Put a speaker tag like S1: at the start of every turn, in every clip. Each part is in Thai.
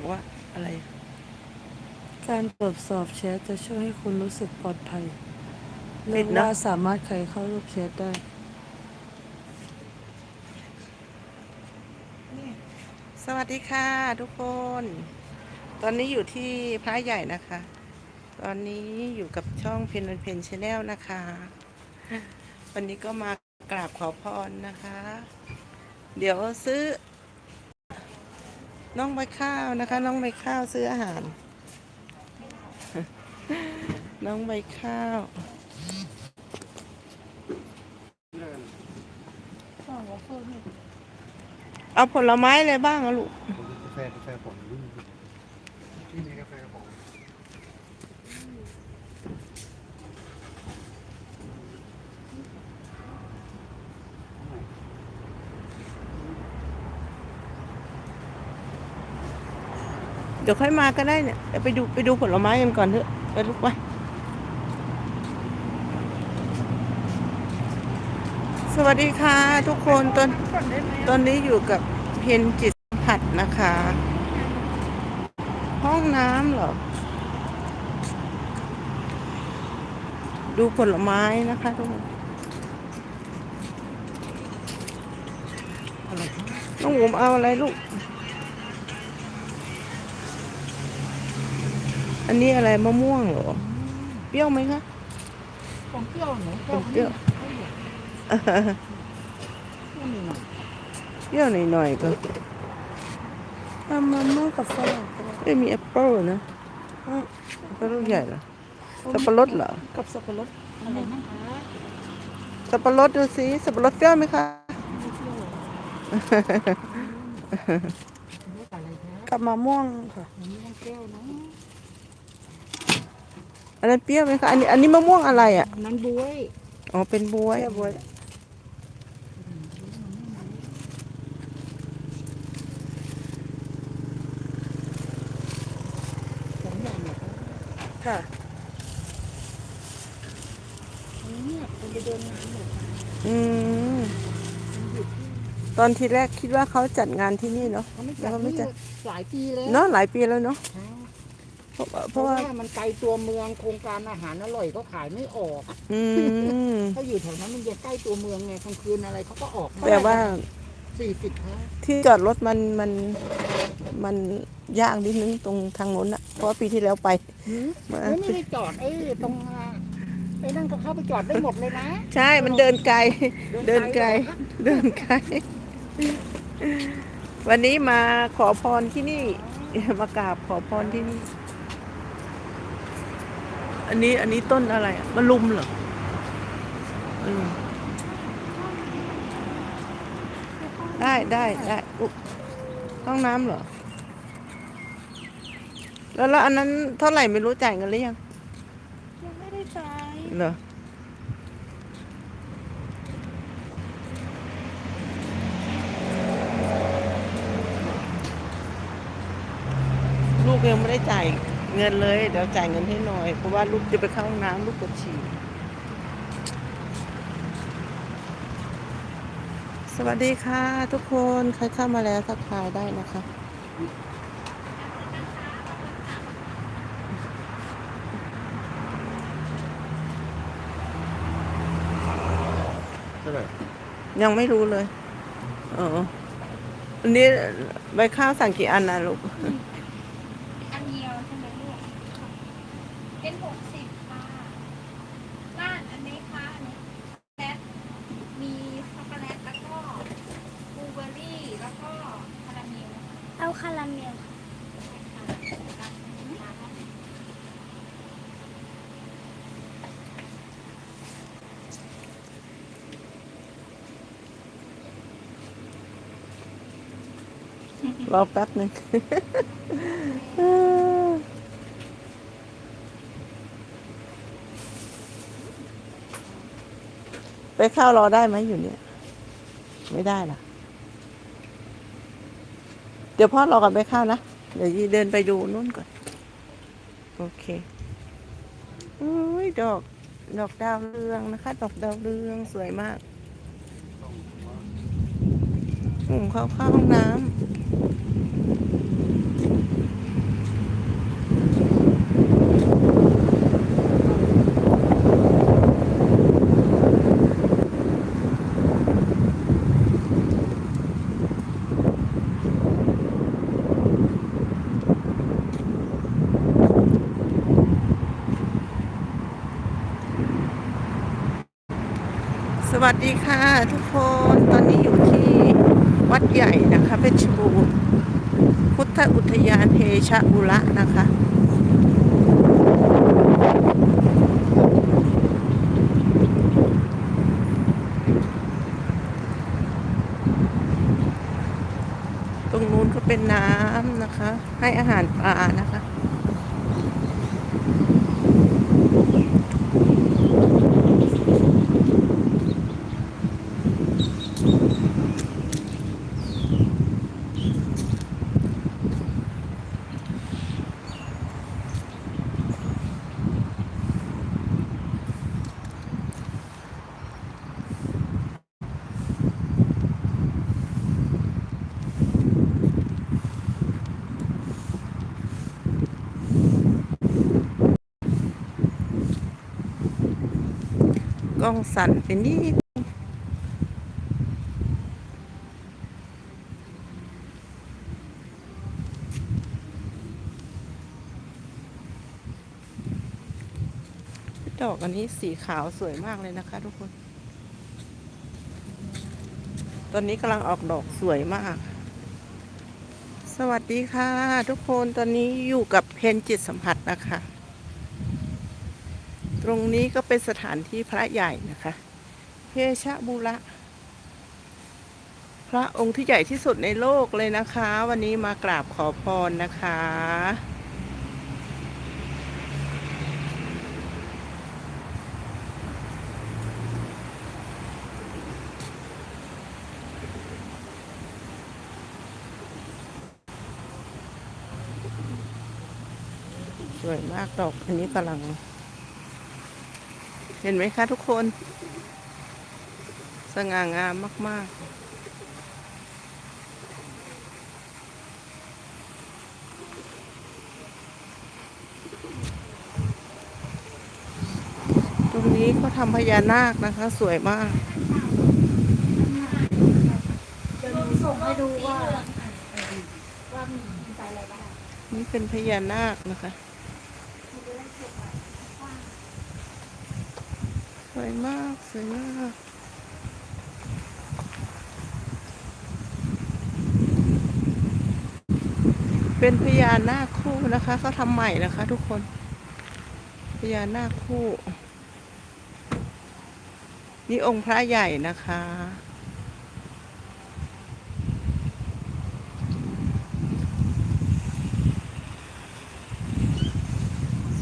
S1: บอกว่าอะไร
S2: การตรวจสอบแชทจะช่วยให้คุณรู้สึกปลอดภัย
S1: ติ
S2: เรีย
S1: ด
S2: ก
S1: เนอะ
S2: ว่าสามารถใครเข้ารูปแชทได้
S1: สวัสดีค่ะทุกคน ตอนนี้อยู่ที่พระใหญ่นะคะ ตอนนี้อยู่กับช่องเพนเพนชาแนลนะคะ วันนี้ก็มากราบขอพรนะคะ เดี๋ยวซื้อ น้องใบข้าวนะคะ น้องใบข้าวซื้ออาหาร น้องใบข้าวเอาผลไม้อะไรบ้างอะลูก
S3: กาแฟกาแฟผมที่มีกาแฟผม
S1: ดี๋ยวค่อยมาก็ได้เนี่ยไปดูไปดูผลไม้กันก่อนเถอะไปลูกไปสวัสดีค่ะ ทุกคนตอนตอนนี้อยู่กับเพนจิตผัดนะคะ ห้องน้ำเหรอ ดูผลไม้นะคะทุกคนน้องหมเอาอะไรลูก อันนี้อะไรมะม่วงเหรอ เปรี้ยวไหมคะ
S2: ของเปรี้ยวหนู
S1: ผมเปรี้ยวเปรี้ยวหน่อยๆก็
S2: ทำมาม่ากับฝรั่งก็ได้
S1: ไม่มีแอปเปิ้ลนะอ้าวแอปเปิ้ลลูกใหญ่เหรอ สับปะรดเหรอ
S2: กับสับปะรดอะไรนะคะ
S1: สับปะรดดูสิสับปะรดเปรี้ยวไหมคะ
S2: กับมะม่วงค่ะ
S1: อันนั้นเปรี้ยวไหมคะ อันนี้ อันนี้มะม่วงอะไรอะ
S2: นั้นบวย
S1: อ๋อ เป็นบวย
S2: แค่บวยค่ะ
S4: เนี่ยคนไปเดินงานหมด
S1: อืม ตอนทีแรกคิดว่าเขาจัดงานที่นี่เนาะ
S4: เขาไม่
S1: แล้
S4: จั
S1: ว
S4: ด
S1: ก็ไม่
S4: นี่
S1: จัด
S4: หลายปีแล้ว
S1: เนาะหลายปีแล้วเนาะ
S4: ค รับ
S1: เพราะเพ
S4: เพ
S1: ราะ
S4: ราะ
S1: ว่า
S4: ว่ามันไกลตัวเมืองโครงการอาหารอร่อยก็ขายไม่ออก
S1: อืม
S4: ถ้าอยู่แถวนั้นมันจะใกล้ตัวเมืองไงกลางคืนอะไรเขาก็ออก
S1: แต่ว่า
S4: สี่สิบครับ
S1: ที่จอดรถมันมันมันยากนิดนึงตรงทางโน้นอะเพราะว่าปีที่แล้วไป
S4: หืม
S1: มา
S4: เฮ้ยไม่ได้จอดไอ้ตรงอ่าไอ้นั่นก็เข้าไปจอดได้หมดเลยนะ
S1: ใช่มันเดินไกล เดินไกล เดินไกล วันนี้มาขอพรที่นี่ มากราบขอพรที่นี่ อันนี้อันนี้ต้นอะไรอะมะลุมเหรอมะลุมได้ได้ได้อุ๊ยห้องน้ำเหรอ แล้วแล้วอันนั้นเท่าไหร่ไม่รู้จ่ายเงินหรือยัง
S2: ยังไม่ได้จ่าย
S1: เหรอลูกยังไม่ได้จ่าย เงินเลยเดี๋ยวจ่ายเงินให้หน่อย เพราะว่าลูกจะไปเข้าห้องน้ำลูกปวดฉี่สวัสดีค่ะทุกคนใครเข้ามาแล้วทักทายได้นะคะ
S3: ใช่ไหม
S1: ยังไม่รู้เลย เอออันนี้ใบข้าวสั่งกี่อันนะลูก
S5: ใช่ไหมลูกเป็นหกสิบค่ะร้านอันนี้ค่ะอันนี้แลตมีช็อกโกแลตแล้วก็บลูเบอร์รี่แล้วก็คาราเมล
S6: เอาคาราเมล
S1: รอแป๊บหนึ่ง ไปเข้ารอได้ไหมอยู่เนี่ย ไม่ได้ล่ะเดี๋ยวพ่อรอก่อนไปเข้านะ เดี๋ยวยีเดินไปดูนู่นก่อน โอเคอุ้ยดอก ดอกดาวเรืองนะคะ ดอกดาวเรืองสวยมากอืมเข้าเข้าห้องน้ำ วัสดีค่ะทุกคนตอนนี้อยู่ที่วัดใหญ่นะคะเพชรบูรณ์พุทธอุทยานเทชะบุระนะคะตรงนู้นก็เป็นน้ำนะคะ ให้อาหารปลานะคะ กล้องสั่นไปนิดดอกอันนี้สีขาวสวยมากเลยนะคะทุกคน ตอนนี้กำลังออกดอกสวยมาก สวัสดีค่ะ ทุกคน ตอนนี้อยู่กับเพนจิตสัมผัสนะคะ ตรงนี้ก็เป็นสถานที่พระใหญ่นะคะเพชบุระพระองค์ที่ใหญ่ที่สุดในโลกเลยนะคะ วันนี้มากราบขอพรนะคะ สวยมากดอกอันนี้กำลัง เห็นไหมคะทุกคน สง่างามมาก ๆตรงนี้เขาทำพญานาคนะคะ สวยมาก
S5: เดี๋ยวหนูส่งให้ดูว่าว่ามีใส่อะไรบ้าง
S1: นี่เป็นพญานาคนะคะ วยมาก สวยมากเป็นพญานาคคู่นะคะเขาทำใหม่นะคะ ทุกคนพญานาคคู่ นี่องค์พระใหญ่นะคะ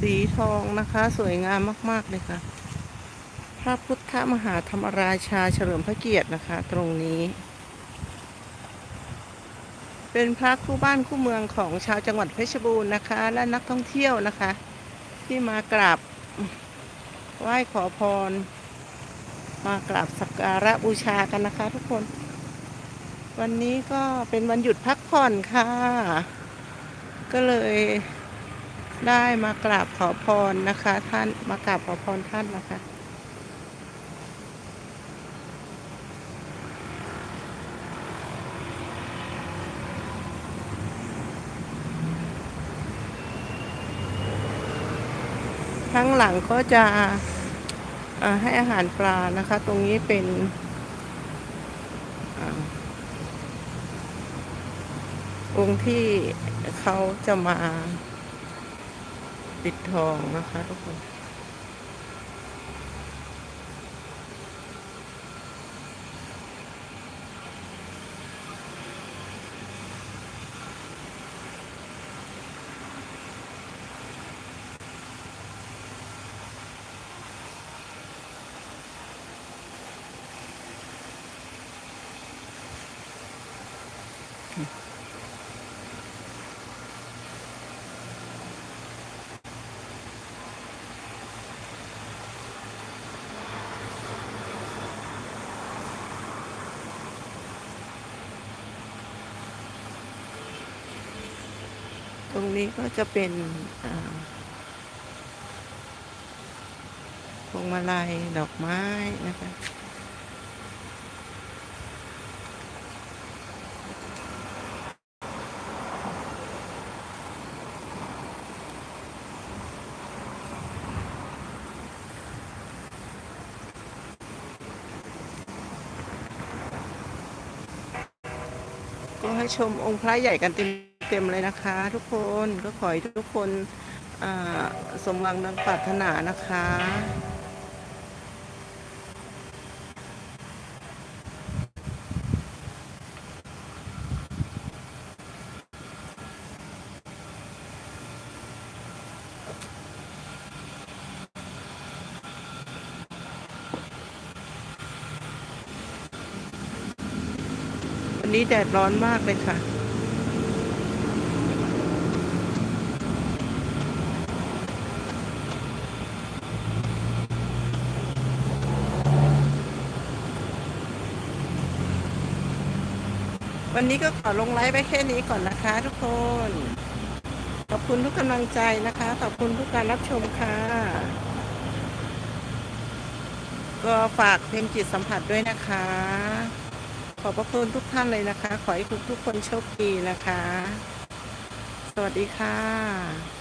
S1: สีทองนะคะ สวยงามมาก ๆ เลยค่ะ ระพุทธมหาธรรมราชาเฉลิมพระเกียรตินะคะ ตรงนี้ เป็นพระคู่บ้านคู่เมืองของชาวจังหวัดเพชรบูรณ์นะคะ และนักท่องเที่ยวนะคะ ที่มากราบไหว้ขอพร มากราบสักการะบูชากันนะคะ ทุกคน วันนี้ก็เป็นวันหยุดพักผ่อนค่ะ ก็เลยได้มากราบขอพรนะคะ ท่านมากราบขอพรท่านนะคะ ข้างหลังก็จะให้อาหารปลานะคะ ตรงนี้เป็นอาองค์ที่เขาจะมาปิดทองนะคะทุกคน รงนี้ก็จะเป็นพวงมาลัยดอกไม้นะคะก็ให้ชมองค์พระใหญ่กันเต็ม เต็มเลยนะคะ ทุกคนก็ขอให้ทุกคนสมหวังดังปรารถนานะคะ วันนี้แดดร้อนมากเลยค่ะ วันนี้ก็ขอลงไลฟ์ไปแค่นี้ก่อนนะคะทุกคน ขอบคุณทุกกำลังใจนะคะ ขอบคุณทุกการรับชมค่ะ ก็ฝากเพลงจิตสัมผัสด้วยนะคะ ขอบพระคุณทุกท่านเลยนะคะ ขอให้ทุกทุกคนโชคดีนะคะ สวัสดีค่ะ